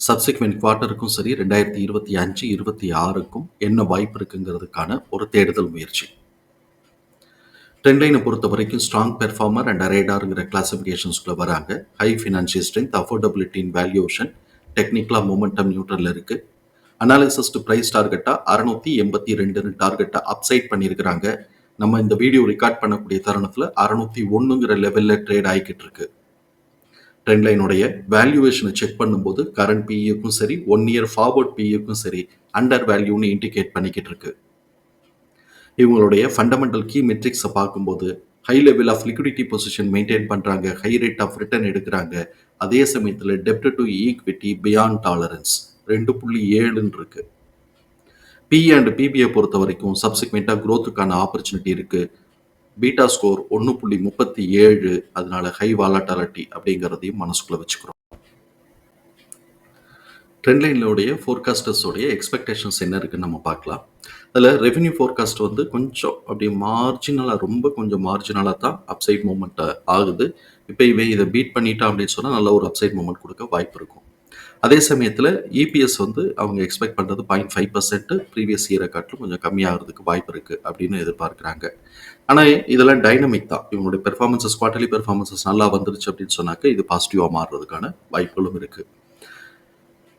Subsequent குவார்ட்டருக்கும் சரி ரெண்டாயிரத்தி இருபத்தி அஞ்சு இருபத்தி ஆறுக்கும் என்ன வாய்ப்பு இருக்குங்கிறதுக்கான ஒரு தேடுதல் முயற்சி. ட்ரெண்ட்லைனை பொறுத்த வரைக்கும் ஸ்ட்ராங் பெர்ஃபார்மர் அண்ட் அரேடாருங்கிற கிளாசிஃபிகேஷன்ஸ்குள்ளே வராங்க. High financial strength affordability in valuation டெக்னிக்கலாக மொமெண்டம் நியூட்ரல் இருக்குது அனாலிசிஸ் டு ப்ரைஸ் டார்கெட்டாக அறநூற்றி எண்பத்தி ரெண்டுன்னு டார்கெட்டை அப்சைட் பண்ணியிருக்கிறாங்க. நம்ம இந்த வீடியோ ரெக்கார்ட் பண்ணக்கூடிய தருணத்தில் அறநூற்றி ஒன்றுங்கிற லெவலில் ட்ரேட் ஆகிக்கிட்டு இருக்குது ட்ரெண்ட் லைனுடைய வேல்யூவேஷனை செக் பண்ணும்போது கரண்ட் பிஇக்கும் சரி ஒன் இயர் ஃபார்வர்ட் பிஇக்கும் சரி அண்டர் வேல்யூன்னு இண்டிகேட் பண்ணிக்கிட்டு இருக்கு. இவங்களுடைய ஃபண்டமெண்டல் கீ மெட்ரிக்ஸை பார்க்கும்போது high level of liquidity position maintain பண்ணுறாங்க ஹை ரேட் ஆஃப் ரிட்டர்ன் எடுக்கிறாங்க. அதே சமயத்தில் டெப்ட் டு ஈக்விட்டி பியாண்ட் டாலரன்ஸ் ரெண்டு புள்ளி ஏழுன்னு இருக்கு. பி அண்ட் பிபிஐ பொறுத்த வரைக்கும் சப்சிக்வெண்ட்டாக க்ரோத்துக்கான ஆப்பர்ச்சுனிட்டி இருக்குது பீட்டா ஸ்கோர் ஒன்று புள்ளி முப்பத்தி ஏழு அதனால ஹை வாலாட்டாலிட்டி அப்படிங்கிறதையும் மனசுக்குள்ளே வச்சுக்கிறோம். ட்ரெண்ட்லைனுடைய ஃபோர்காஸ்டர்ஸோடைய எக்ஸ்பெக்டேஷன்ஸ் என்ன இருக்குன்னு நம்ம பார்க்கலாம். அதில் ரெவென்யூ ஃபோர்காஸ்ட் வந்து கொஞ்சம் அப்படி மார்ஜினலாக ரொம்ப கொஞ்சம் மார்ஜினலாக தான் அப்சைட் மூமெண்ட் ஆகுது. இப்போ இவன் இதை பீட் பண்ணிட்டான் அப்படின்னு சொன்னால் நல்ல ஒரு அப்சைட் மூமெண்ட் கொடுக்க வாய்ப்பு இருக்கும். அதே சமயத்தில் இபிஎஸ் வந்து அவங்க எக்ஸ்பெக்ட் பண்ணுறது பாயிண்ட் ஃபைவ் பர்சன்ட் ப்ரீவியஸ் இயரை காட்டிலும் கொஞ்சம் கம்மியாகிறதுக்கு வாய்ப்பு இருக்குது அப்படின்னு எதிர்பார்க்குறாங்க. ஆனால் இதெல்லாம் டைனமிக் தான். இவங்களுடைய பெர்ஃபார்மன்ஸஸ் குவார்டர்லி பெர்ஃபார்மன்ஸஸ் நல்லா வந்துருச்சு அப்படின்னு சொன்னாக்க இது பாசிட்டிவாக மாறுறதுக்கான வாய்ப்புகளும் இருக்குது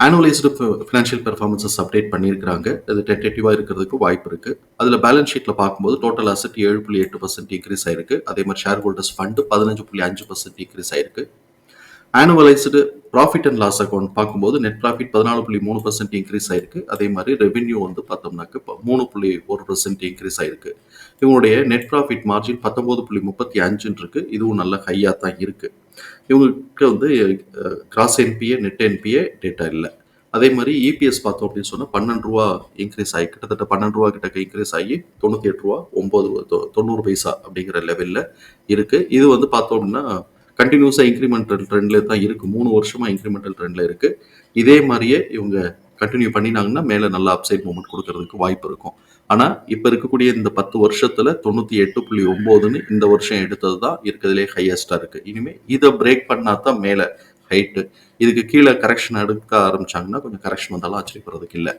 ஆனுவலைஸ்டு ஃபினான்ஷியல் பெர்ஃபார்மன்ஸஸ் அப்டேட் பண்ணியிருக்கிறாங்க. அது டென்டேட்டிவாக இருக்கிறதுக்கு வாய்ப்பு இருக்குது அதில் பேலன்ஸ் ஷீட்டில் பார்க்கும்போது டோட்டல் அசட் ஏழு புள்ளி எட்டு பர்சன்ட் இன்க்ரீஸ் ஆயிருக்கு. அதே மாதிரி ஷேர் ஹோல்டர்ஸ் ஃபண்டு பதினஞ்சு புள்ளி அஞ்சு பர்சன்ட் இன்க்ரீஸ் ஆயிருக்கு. Annualised profit and loss account பார்க்கும்போது நெட் ப்ராஃபிட் பதினாலு புள்ளி மூணு பர்சன்ட் இன்க்ரீஸ் ஆயிருக்கு. அதே மாதிரி ரெவென்யூ வந்து பார்த்தோம்னாக்க இப்போ மூணு புள்ளி ஒரு பர்சன்ட் இன்க்ரீஸ் ஆயிருக்கு. இவங்களுடைய நெட் ப்ராஃபிட் மார்ஜின் பத்தொம்போது புள்ளி முப்பத்தி அஞ்சுன்னு இருக்கு. இதுவும் நல்ல ஹையாக தான் இருக்கு. இவங்களுக்கு வந்து gross NPA net NPA data இல்லை. அதே மாதிரி இபிஎஸ் பார்த்தோம் அப்படின்னு சொன்னால் பன்னெண்டு ரூபா இன்க்ரீஸ் ஆகி கிட்டத்தட்ட பன்னெண்டு ரூபா கிட்ட இன்க்ரீஸ் ஆகி தொண்ணூற்றி எட்டு ரூபா ஒம்பது தொண்ணூறு பைசா அப்படிங்கிற லெவலில் இருக்குது இது வந்து பார்த்தோம்னா கண்டினியூஸாக இன்க்ரிமெண்டல் ட்ரெண்டில் தான் இருக்குது மூணு வருஷமாக இன்க்ரிமெண்டல் ட்ரெண்டில் இருக்குது இதே மாதிரியே இவங்க கண்டினியூ பண்ணினாங்கன்னா மேலே நல்ல அப்சைட் மூமெண்ட் கொடுக்கறதுக்கு வாய்ப்பு இருக்கும். ஆனால் இப்போ இருக்கக்கூடிய இந்த பத்து வருஷத்தில் தொண்ணூற்றி எட்டு புள்ளி ஒம்போதுன்னு இந்த வருஷம் எடுத்தது தான் இருக்கிறதுலே ஹையஸ்ட்டாக இருக்குது இனிமேல் இதை பிரேக் பண்ணால் தான் மேலே ஹைட்டு இதுக்கு கீழே கரெக்ஷன் எடுக்க ஆரம்பிச்சாங்கன்னா கொஞ்சம் கரெக்ஷன் வந்தாலும் ஆச்சரியப்படுறதுக்கு இல்லை.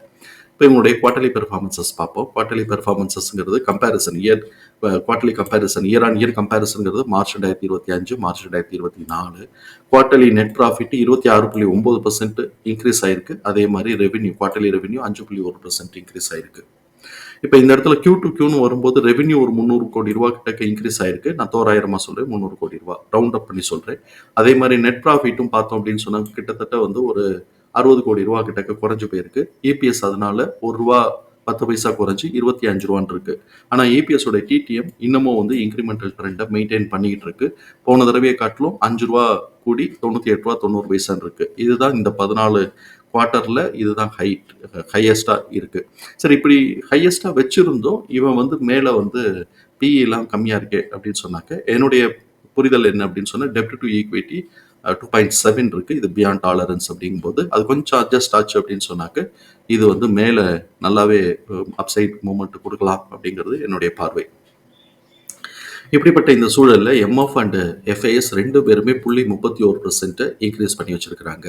இப்போ இவங்களுடைய குவார்டர்லி பெர்ஃபார்மன்சஸ் பார்ப்போம். Quarterly பெர்ஃபார்மன்சஸ்ங்கிறது comparison year quarterly comparison year on year கம்பேரிசன்ங்கிறது March ரெண்டாயிரத்தி இருபத்தி அஞ்சு மார்ச் ரெண்டாயிரத்தி இருபத்தி நாலு. குவார்டர்லி நெட் ப்ராஃபிட் இருபத்தி ஆறு புள்ளி ஒம்பது பர்சன்ட் இன்க்ரீஸ் ஆயிருக்கு. அதே மாதிரி ரெவென்யூ குவார்டர்லி ரெவென்யூ அஞ்சு புள்ளி ஒரு பர்சன்ட் இன்க்ரீஸ் ஆயிருக்கு. இப்போ இந்த இடத்துல கியூ டு கியூன்னு வரும்போது ரெவென்யூ ஒரு முந்நூறு கோடி ரூபா கிட்ட இன்க்ரீஸ் ஆயிருக்கு. நான் தோராயிரமா சொல்றேன் முந்நூறு கோடி ரூபா. ரவுண்ட் அப் பண்ணி சொல்றேன். அதே மாதிரி நெட் ப்ராஃபிட்டும் பார்த்தோம் அப்படின்னு சொன்னா கிட்டத்தட்ட வந்து ஒரு அறுபது கோடி ரூபா கிட்டக்க குறைஞ்சு போயிருக்கு. இபிஎஸ் அதனால ஒரு ரூபா பத்து பைசா குறைஞ்சி இருபத்தி அஞ்சு ரூபான்னு இருக்கு. ஆனால் ஏபிஎஸோட டிடிஎம் இன்னமும் வந்து இன்க்ரிமெண்டல் ட்ரெண்டை மெயின்டைன் பண்ணிக்கிட்டு இருக்கு. போன தடவையை காட்டிலும் அஞ்சு ரூபா கூடி தொண்ணூற்றி எட்டு ரூபா தொண்ணூறு பைசான்ருக்கு இதுதான் இந்த பதினாலு குவார்ட்டரில் இதுதான் ஹைட் ஹையஸ்டாக இருக்குது சரி இப்படி ஹையஸ்ட்டாக வச்சுருந்தோம். இவன் வந்து மேலே வந்து பிஇலாம் கம்மியாக இருக்கே அப்படின்னு சொன்னாக்க என்னுடைய புரிதல் என்ன அப்படின்னு சொன்னால் டெப்ட் to equity two point seven இருக்குது இது பியாண்ட் டாலரன்ஸ் அப்படிங்கும்போது அது கொஞ்சம் அட்ஜஸ்ட் ஆச்சு அப்படின்னு சொன்னாக்க இது வந்து மேலே நல்லாவே அப்சைட் மூமெண்ட் கொடுக்கலாம் அப்படிங்கிறது என்னுடைய பார்வை. இப்படிப்பட்ட இந்த சூழலில் எம்எஃப் அண்டு எஃப்ஐஎஸ் ரெண்டு பேருமே புள்ளி முப்பத்தி ஒரு பர்சன்ட்டை இன்க்ரீஸ் பண்ணி வச்சுருக்கிறாங்க.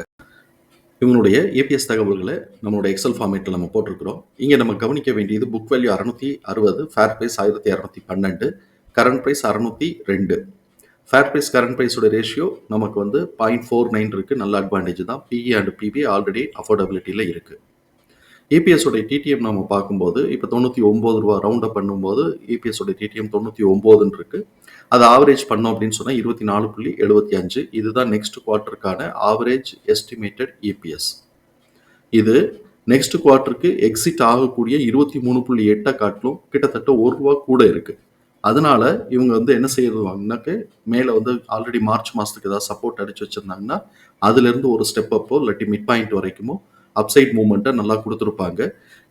இவங்களுடைய ஏபிஎஸ் தகவல்களை நம்மளுடைய எக்ஸல் ஃபார்மேட்டில் நம்ம போட்டிருக்கிறோம். இங்கே நம்ம கவனிக்க வேண்டியது புக் வேல்யூ அறநூற்றி அறுபது ஃபேர் ப்ரைஸ் ஆயிரத்தி அறநூற்றி பன்னெண்டு கரண்ட் ப்ரைஸ் அறநூற்றி ரெண்டு. ஃபேர் ப்ரைஸ் கரண்ட் ப்ரைஸோட ரேஷியோ நமக்கு வந்து பாயிண்ட் ஃபோர் நைன் இருக்குது நல்ல அட்வான்டேஜ் தான். பிஇ அண்ட் பிபி ஆல்ரெடி அஃபோர்டபிலிட்டியில் இருக்குது இபிஎஸோடைய டிடிஎம் நம்ம பார்க்கும்போது இப்போ தொண்ணூற்றி ஒம்பது ரூபா ரவுண்ட் அப் பண்ணும்போது இபிஎஸோடைய டிடிஎம் தொண்ணூற்றி ஒம்போதுன்னு இருக்குது அது ஆவரேஜ் பண்ணோம் அப்படின்னு சொன்னால் இருபத்தி நாலு புள்ளி எழுபத்தி அஞ்சு. இதுதான் நெக்ஸ்ட் குவார்ட்டருக்கான ஆவரேஜ் எஸ்டிமேட்டட் இபிஎஸ் இது நெக்ஸ்ட் குவார்ட்டருக்கு எக்ஸிட் ஆகக்கூடிய இருபத்தி மூணு புள்ளி எட்டை காட்டிலும் கிட்டத்தட்ட ஒரு ரூபா கூட இருக்குது அதனால இவங்க வந்து என்ன செய்யறதுனாக்க மேலே வந்து ஆல்ரெடி மார்ச் மாதத்துக்கு ஏதாவது சப்போர்ட் அடிச்சு வச்சிருந்தாங்கன்னா அதுலேருந்து ஒரு ஸ்டெப் அப்போ இல்லாட்டி மிட் பாயிண்ட் வரைக்குமோ அப்சைட் மூமெண்ட்டை நல்லா கொடுத்துருப்பாங்க.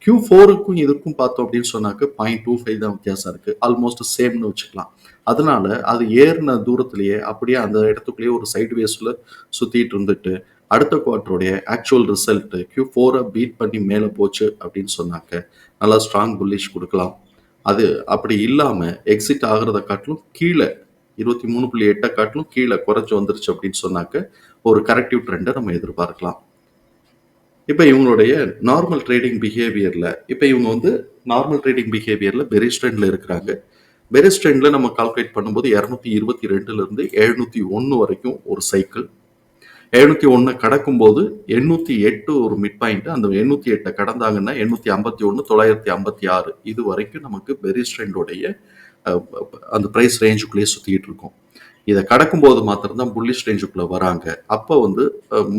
கியூ ஃபோருக்கும் இதுக்கும் பார்த்தோம் அப்படின்னு சொன்னாக்க பாயிண்ட் டூ ஃபைவ் தான் வித்தியாசம் இருக்குது ஆல்மோஸ்ட் சேம்னு வச்சுக்கலாம். அதனால அது ஏறின தூரத்திலேயே அப்படியே அந்த இடத்துக்குள்ளேயே ஒரு சைடு வேஸில் சுற்றிட்டு இருந்துட்டு அடுத்த குவார்ட்டருடைய ஆக்சுவல் ரிசல்ட்டு கியூ ஃபோரை பீட் பண்ணி மேலே போச்சு அப்படின்னு சொன்னாக்க நல்லா ஸ்ட்ராங் புல்லிஷ் கொடுக்கலாம். அது அப்படி இல்லாமல் எக்ஸிட் ஆகிறத காட்டிலும் கீழே இருபத்தி மூணு புள்ளி எட்டை காட்டிலும் கீழே குறைச்சி வந்துருச்சு அப்படின்னு சொன்னாக்க ஒரு கரெக்டிவ் ட்ரெண்டை நம்ம எதிர்பார்க்கலாம். இப்போ இவங்களுடைய நார்மல் ட்ரேடிங் பிஹேவியரில் இப்போ இவங்க வந்து நார்மல் ட்ரேடிங் பிஹேவியரில் பெரிஸ் ட்ரெண்டில் இருக்கிறாங்க. பெரிஸ் ட்ரெண்டில் நம்ம கால்குலேட் பண்ணும்போது இரநூத்தி இருபத்தி ரெண்டுலேருந்து எழுநூற்றி ஒன்று வரைக்கும் ஒரு சைக்கிள் எழுநூற்றி ஒன்று கடக்கும்போது எண்ணூற்றி எட்டு ஒரு மிட் பாயிண்ட் அந்த எண்ணூற்றி எட்டை கடந்தாங்கன்னா எண்ணூற்றி ஐம்பத்தி ஒன்று தொள்ளாயிரத்தி ஐம்பத்தி ஆறு. இது வரைக்கும் நமக்கு பெரிஸ் ட்ரெண்டோடைய அந்த ப்ரைஸ் ரேஞ்சுக்குள்ளேயே சுற்றிக்கிட்டு இருக்கும். இதை கடக்கும்போது மாத்திரம்தான் புல்லிஷ் ரேஞ்சுக்குள்ளே வராங்க. அப்போ வந்து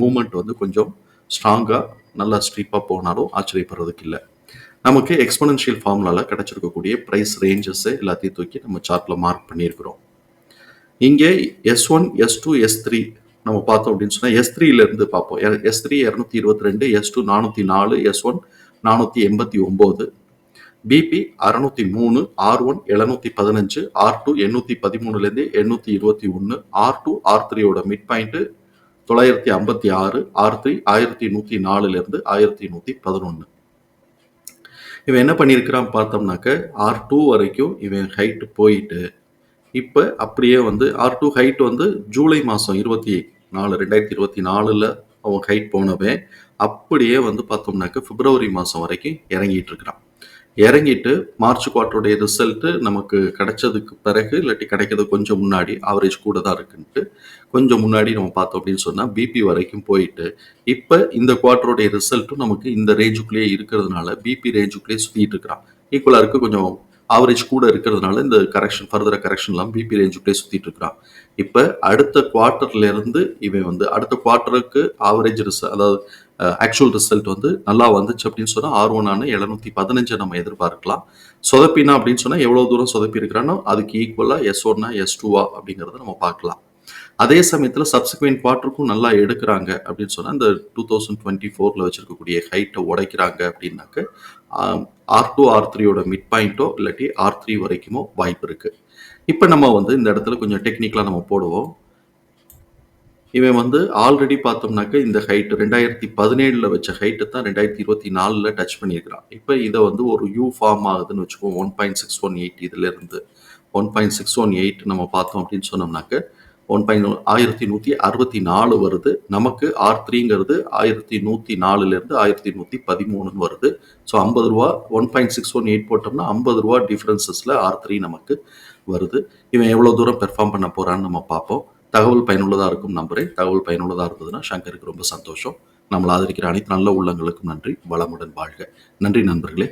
மூமெண்ட் வந்து கொஞ்சம் ஸ்ட்ராங்காக நல்லா ஸ்ட்ரீப்பாக போனாலும் ஆச்சரியப்படுறதுக்கு இல்லை. நமக்கு எக்ஸ்பனன்ஷியல் ஃபார்முலாவில் கிடச்சிருக்கக்கூடிய ப்ரைஸ் ரேஞ்சஸை எல்லாத்தையும் தூக்கி நம்ம சார்ட்டில் மார்க் பண்ணியிருக்கிறோம். இங்கே S one S two S three நம்ம பார்த்தோம் அப்படின்னு சொன்னால் எஸ் த்ரீலேருந்து பார்ப்போம். எஸ் த்ரீ இரநூத்தி இருபத்தி ரெண்டு எஸ் டூ நானூற்றி நாலு எஸ் ஒன் நானூற்றி எண்பத்தி ஒம்பது பிபி அறுநூத்தி மூணு ஆர் ஒன் எழுநூத்தி பதினஞ்சு ஆர் டூ எண்ணூற்றி பதிமூணுலேருந்து எண்ணூற்றி இருபத்தி ஒன்று ஆர் டூ ஆர் த்ரீயோட மிட் பாயிண்ட்டு தொள்ளாயிரத்தி ஐம்பத்தி ஆறு ஆர் த்ரீ ஆயிரத்தி நூற்றி நாலுலேருந்து ஆயிரத்தி நூற்றி பதினொன்று. இவன் என்ன பண்ணியிருக்கிறான் பார்த்தோம்னாக்க ஆர் டூ வரைக்கும் இவன் ஹைட்டு போயிட்டு இப்போ அப்படியே வந்து ஆர் டூ ஹைட் வந்து ஜூலை மாதம் இருபத்தி நாலு ரெண்டாயிரத்தி இருபத்தி நாலில் அவன் ஹைட் போனவே அப்படியே வந்து பார்த்தோம்னாக்க பிப்ரவரி மாதம் வரைக்கும் இறங்கிட்டு இருக்கிறான். இறங்கிட்டு மார்ச் குவார்ட்டருடைய ரிசல்ட்டு நமக்கு கிடைச்சதுக்கு பிறகு இல்லாட்டி கிடைக்கிறது கொஞ்சம் முன்னாடி ஆவரேஜ் கூட தான் இருக்குன்ட்டு கொஞ்சம் முன்னாடி நம்ம பார்த்தோம் அப்படின்னு சொன்னால் பிபி வரைக்கும் போயிட்டு இப்போ இந்த குவார்ட்டருடைய ரிசல்ட்டும் நமக்கு இந்த ரேஞ்சுக்குள்ளேயே இருக்கிறதுனால பிபி ரேஞ்சுக்குள்ளேயே சுற்றிட்டு இருக்கிறான். ஈக்குவலாக இருக்குது கொஞ்சம் ஆவரேஜ் கூட இருக்கிறதுனால இந்த கரெக்ஷன் ஃபர்தர் கரெக்ஷன்லாம் பிபி ரேஞ்சுக்குள்ளே சுற்றிட்டு இருக்கிறான். இப்போ அடுத்த குவார்ட்டர்லேருந்து இவன் வந்து அடுத்த குவார்ட்டருக்கு ஆவரேஜ் ரிசல்ட் அதாவது ஆக்சுவல் ரிசல்ட் வந்து நல்லா வந்துச்சு அப்படின்னு சொன்னால் ஆர் ஒன்னான எழுநூத்தி பதினஞ்சை நம்ம எதிர்பார்க்கலாம். சொதப்பினா அப்படின்னு சொன்னால் எவ்வளோ தூரம் சொதப்பி இருக்கிறானோ அதுக்கு ஈக்குவலாக எஸ் ஒன்னா எஸ் டூவா அப்படிங்கிறத நம்ம பார்க்கலாம். அதே சமயத்தில் சப்சிக்வெண்ட் குவார்ட்டருக்கும் நல்லா எடுக்கிறாங்க அப்படின்னு சொன்னால் இந்த டூ தௌசண்ட் டுவெண்ட்டி ஃபோரில் வச்சுருக்கக்கூடிய ஹைட்டை உடைக்கிறாங்க அப்படின்னாக்க ஆர் டூ ஆர் த்ரீயோட மிட் பாயிண்ட்டோ இல்லாட்டி ஆர் த்ரீ வரைக்குமோ வாய்ப்பு இருக்குது இப்போ நம்ம வந்து இந்த இடத்துல கொஞ்சம் டெக்னிக்கலாக நம்ம போடுவோம். இவன் வந்து ஆல்ரெடி பார்த்தோம்னாக்க இந்த ஹைட் ரெண்டாயிரத்தி பதினேழில் வச்ச ஹைட்டு தான் ரெண்டாயிரத்தி இருபத்தி நாலில் டச் பண்ணியிருக்கிறான். இப்போ இதை வந்து ஒரு யூ ஃபார்ம் ஆகுதுன்னு வச்சுக்கோம் one point six one eight இதுலேருந்து. One point six one eight நம்ம பார்த்தோம் அப்படின்னு சொன்னோம்னாக்க ஒன் பாயிண்ட் ஆயிரத்தி நூற்றி அறுபத்தி நாலு வருது. நமக்கு ஆர் த்ரீங்கிறது ஆயிரத்தி நூற்றி நாலுலேருந்து ஆயிரத்தி நூற்றி பதிமூணுன்னு வருது. ஸோ ஐம்பது ரூபா one point six one eight போட்டோம்னா ஐம்பது ரூபா டிஃப்ரென்சஸில் ஆர் த்ரீ நமக்கு வருது. இவன் எவ்வளோ தூரம் பெர்ஃபார்ம் பண்ண போகிறான்னு நம்ம பார்ப்போம். தகவல் பயனுள்ளதாக இருக்கும் நம்புறேன். தகவல் பயனுள்ளதாக இருந்ததுன்னா சங்கருக்கு ரொம்ப சந்தோஷம். நம்மளை ஆதரிக்கிற அனைத்து நல்ல உள்ளங்களுக்கும் நன்றி. வளமுடன் வாழ்க. நன்றி நண்பர்களே.